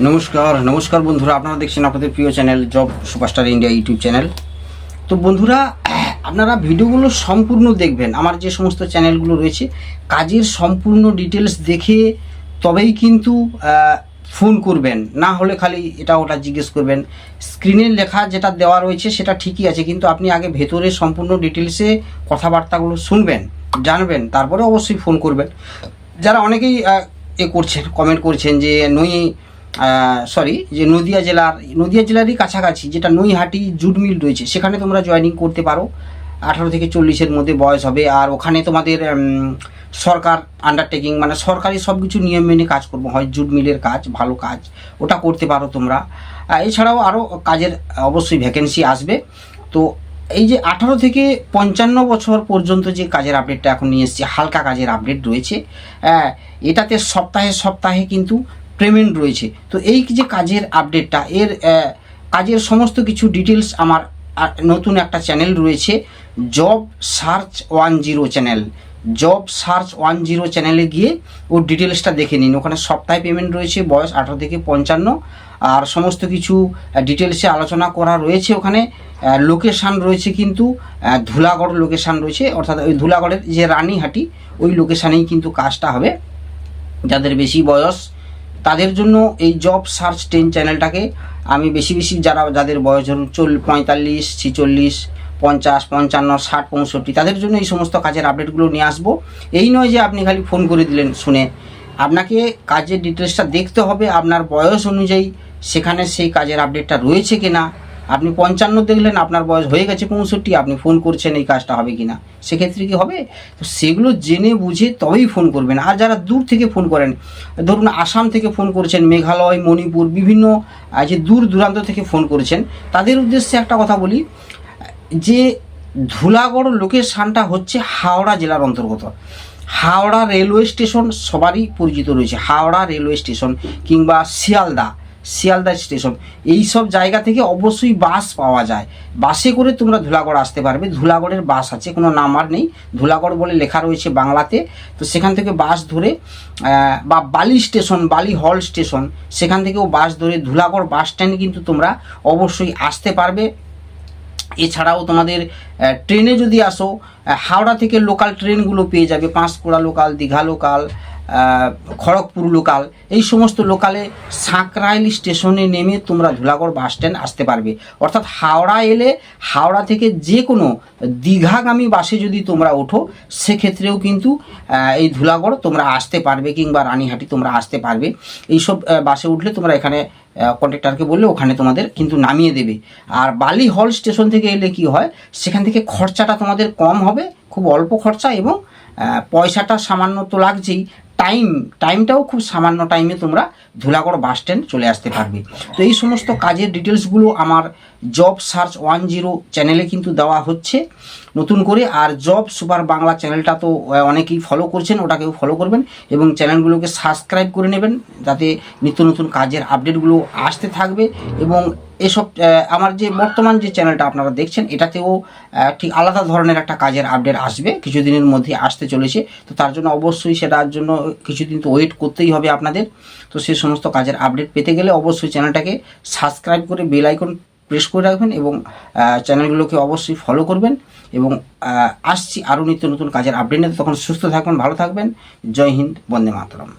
নমস্কার নমস্কার বন্ধুরা, আপনারা দেখছেন আপনাদের প্রিয় channel job superstar India YouTube channel. তো বন্ধুরা, আপনারা ভিডিওগুলো সম্পূর্ণ দেখবেন। আমার যে সমস্ত চ্যানেলগুলো রয়েছে, কাজের সম্পূর্ণ ডিটেলস দেখে তবেই কিন্তু ফোন করবেন। না হলে খালি এটা ওটা জিজ্ঞেস করবেন। স্ক্রিনে লেখা যেটা দেওয়া রয়েছে, সেটা ঠিকই আছে, কিন্তু আপনি আগে ভেতরে সম্পূর্ণ ডিটেলসে কথাবার্তাগুলো শুনবেন, জানবেন, তারপরে অবশ্যই ফোন করবেন। যারা অনেকেই এ করছেন কমেন্ট করছেন যে, নই সরি যে নদিয়া জেলার, নদিয়া জেলারই কাছাকাছি যেটা নৈহাটি জুট মিল রয়েছে, সেখানে তোমরা জয়েনিং করতে পারো। আঠারো থেকে চল্লিশের মধ্যে বয়স হবে, আর ওখানে তোমাদের সরকার আন্ডারটেকিং মানে সরকারি সব কিছু নিয়ম মেনে কাজ করব, হয় জুট মিলের কাজ, ভালো কাজ, ওটা করতে পারো তোমরা। এছাড়াও আরও কাজের, অবশ্যই ভ্যাকেন্সি আসবে। তো এই যে আঠারো থেকে পঞ্চান্ন বছর পর্যন্ত যে কাজের আপডেটটা এখন নিয়ে এসেছি, হালকা কাজের আপডেট রয়েছে। এটাতে সপ্তাহে সপ্তাহে কিন্তু পেমেন্ট রয়েছে। তো এই যে কাজের আপডেটটা এর কাজের সমস্ত কিছু ডিটেলস আমার নতুন একটা চ্যানেল রয়েছে job search one zero channel job search one zero চ্যানেলে গিয়ে ওর ডিটেলসটা দেখে নিন। ওখানে সপ্তাহে পেমেন্ট রয়েছে, বয়স আঠারো থেকে পঞ্চান্ন। আর সমস্ত কিছু ডিটেলসে আলোচনা করা রয়েছে ওখানে। লোকেশান রয়েছে কিন্তু ধুলাগড় লোকেশান রয়েছে। অর্থাৎ ওই ধুলাগড়ের যে রানীহাটি, ওই লোকেশানেই কিন্তু কাজটা হবে। যাদের বেশি বয়স তাদের জন্য এই জব সার্চ টেন চ্যানেলটাকে আমি বেশি বেশি যারা, যাদের বয়স ধরুন চল, পঁয়তাল্লিশ, ছিচল্লিশ, পঞ্চাশ, পঞ্চান্ন, ষাট, পঁয়ষট্টি, তাদের জন্য এই সমস্ত কাজের আপডেটগুলো নিয়ে আসব। এই নয় যে আপনি খালি ফোন করে দিলেন, শুনে। আপনাকে কাজের ডিটেলসটা দেখতে হবে, আপনার বয়স অনুযায়ী সেখানে সেই কাজের আপডেটটা রয়েছে কিনা। আপনি পঞ্চান্ন দেখলেন আপনার বয়স হয়ে গেছে পঁয়ষট্টি, আপনি ফোন করছেন এই কাজটা হবে কি না সেক্ষেত্রে কি হবে? তো সেগুলো জেনে বুঝে তবেই ফোন করবেন। আর যারা দূর থেকে ফোন করেন, ধরুন আসাম থেকে ফোন করেছেন, মেঘালয়, মণিপুর, বিভিন্ন যে দূর দূরান্ত থেকে ফোন করেছেন, তাদের উদ্দেশ্যে একটা কথা বলি, যে ধুলাগড় লোকেশানটা হচ্ছে হাওড়া জেলার অন্তর্গত। হাওড়া রেলওয়ে স্টেশন সবারই পরিচিত রয়েছে। হাওড়া রেলওয়ে স্টেশন কিংবা শিয়ালদা। শিয়ালদা স্টেশন। এই সব জায়গা থেকে অবশ্যই বাস পাওয়া যায়। বাসে করে তোমরা ধুলাগড় আসতে পারবে। ধুলাগড়ের বাস আছে, কোনো নাম্বার নেই। ধুলাগড় বলে লেখা রয়েছে বাংলাতে। তো সেখান থেকে বাস ধরে বা বালি স্টেশন, বালি হল স্টেশন, সেখান থেকেও বাস ধরে ধুলাগড় বাস স্ট্যান্ড কিন্তু তোমরা অবশ্যই আসতে পারবে। এছাড়াও তোমাদের ট্রেনে যদি আসো হাওড়া থেকে লোকাল ট্রেনগুলো পেয়ে যাবে। Panskura local, Digha local Kharagpur local এই সমস্ত লোকালে সাঁকরাইল স্টেশনে নেমে তোমরা ধুলাগড় বাস স্ট্যান্ড আসতে পারবে। অর্থাৎ হাওড়া এলে হাওড়া থেকে যে কোনো দীঘাগামী বাসে যদি তোমরা ওঠো, সেক্ষেত্রেও কিন্তু এই ধুলাগড় তোমরা আসতে পারবে কিংবা রানীহাটি তোমরা আসতে পারবে। এইসব বাসে উঠলে তোমরা এখানে কন্ট্রাক্টরকে বললে ওখানে তোমাদের কিন্তু নামিয়ে দেবে। আর বালি হল স্টেশন থেকে এলে কি হয়, সেখান থেকে খরচাটা তোমাদের কম হবে, খুব অল্প খরচা এবং পয়সাটা সামান্য তো লাগছেই। টাইম টাইমটাও খুব সামান্য টাইমে তোমরা ধুলাগড় বাস স্ট্যান্ড চলে আসতে পারবে। তো এই সমস্ত কাজের ডিটেলসগুলো আমার জব সার্চ ওয়ান জিরো চ্যানেলে কিন্তু দেওয়া হচ্ছে। নতুন করে আর জব সুপার বাংলা চ্যানেলটা তো অনেকেই ফলো করছেন, ওটাকেও ফলো করবেন এবং চ্যানেলগুলোকে সাবস্ক্রাইব করে নেবেন যাতে নিত্য নতুন কাজের আপডেটগুলো আসতে থাকবে এবং এসব আমার যে বর্তমান যে চ্যানেলটা আপনারা দেখছেন, এটাতেও ঠিক আলাদা ধরনের একটা কাজের আপডেট আসবে, কিছুদিনের মধ্যে আসতে চলেছে। তো তার জন্য অবশ্যই সেটার জন্য কিছুদিন তো ওয়েট করতেই হবে আপনাদের। তো সেই সমস্ত কাজের আপডেট পেতে গেলে অবশ্যই চ্যানেলটাকে সাবস্ক্রাইব করে বেল আইকন প্রেস করে রাখবেন এবং চ্যানেলগুলোকে অবশ্যই ফলো করবেন এবং আসছি আরও নিত্য নতুন কাজের আপডেট নিতে তখন সুস্থ থাকবেন, ভালো থাকবেন। জয় হিন্দ, বন্দে মাতরম।